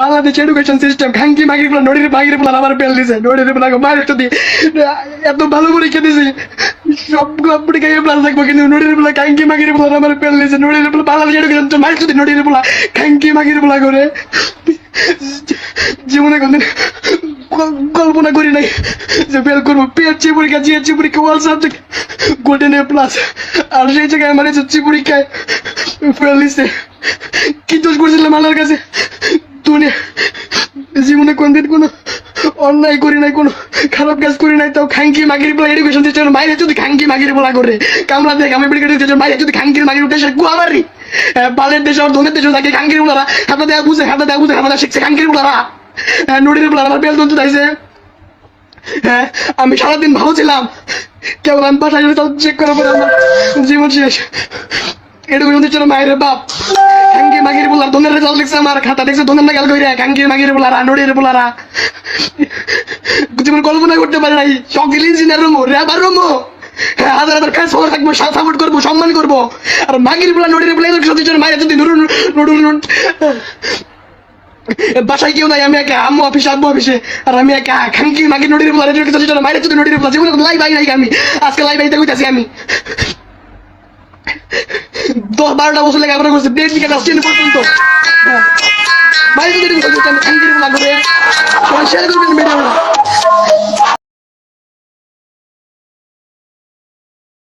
Bangladesh education system ঘাঙ্কি মাগিরগুলো, নড়ির মাগিরগুলো আমার পেল দিছে। নড়িরগুলো মার যদি এত ভালো পরীক্ষা দিছি সবগুলো পরীক্ষা এ প্লাস থাকব কিন্তু নড়িরগুলো ঘাঙ্কি মাগিরগুলো আমার পেল দিছে। নড়িরগুলো বাংলাদেশ এডুকেশন তো মার যদি নড়িরগুলো ঘাঙ্কি মাগিরগুলো করে জীবনে কোনদিন কল্পনা করি নাই যে ফেল করব। পিএসসি পরীক্ষা জিএসসি পরীক্ষা all subject golden A plus আর সেই জায়গায় আমার এসএসসি পরীক্ষায় ফেল দিছে কি দোষ করছিলাম আল্লাহর কাছে? দুনিয়া, জীবনে কোনদিন কোনো অন্যায় করি নাই, কোনো খারাপ কাজ করি নাই, তাও খাঙ্কি মাগির বলা এডুকেশন সিস্টেম মাইরে যদি খাঙ্কি মাগির বলা করে। কামলা দেখ, আমি মেডিকেল সিস্টেম মাইরে যদি খাঙ্কির মাগির উঠে, সে গুয়ামারি বালের দেশে আর ধনের দেশে থাকে খাঙ্কির উলারা হাতে দেয়া বুঝে, হাতে দেয়া বুঝে, হাতে শিখছে খাঙ্কির উলারা নড়ির উলারা আমার বেল দন্ত চাইছে হ্যাঁ আমি সারাদিন ভালো ছিলাম। কেবল আমি বাসায় চেক করার পরে আমার জীবন শেষ। মায়ের বাপ। খাঙ্কি মাগির বলার ধনের রেজাল্ট আমার খাতা ধনের না খাঙ্কি মাগির বলারা জীবন কল্পনা করতে পারি নাই সকল ইঞ্জিনিয়ার রুমো রেবার রুমো। হ্যাঁ, হাজার হাজার কাজ সবার থাকব সাপোর্ট করব সম্মান করব। আর মাগির বলা নড়ির বলা মায়ের যদি নুরু নুরু নুরু বাসায় কেউ নাই, আমি একা, আম্মু অফিসে, আব্বু অফিসে। আর আমি একা খাঙ্কি মাগি নড়ির বলা রেডিও কিছু মায়ের যদি নোটির বলা যেগুলো লাইভ আই নাই আমি। আজকে লাইভ আইতে কইতাছি আমি। দশ বারোটা বছর লেখাপড়া করছে দেড় দিকে ক্লাস পর্যন্ত। বাইরে যদি খাঙ্কির সবাই শেয়ার করবেন।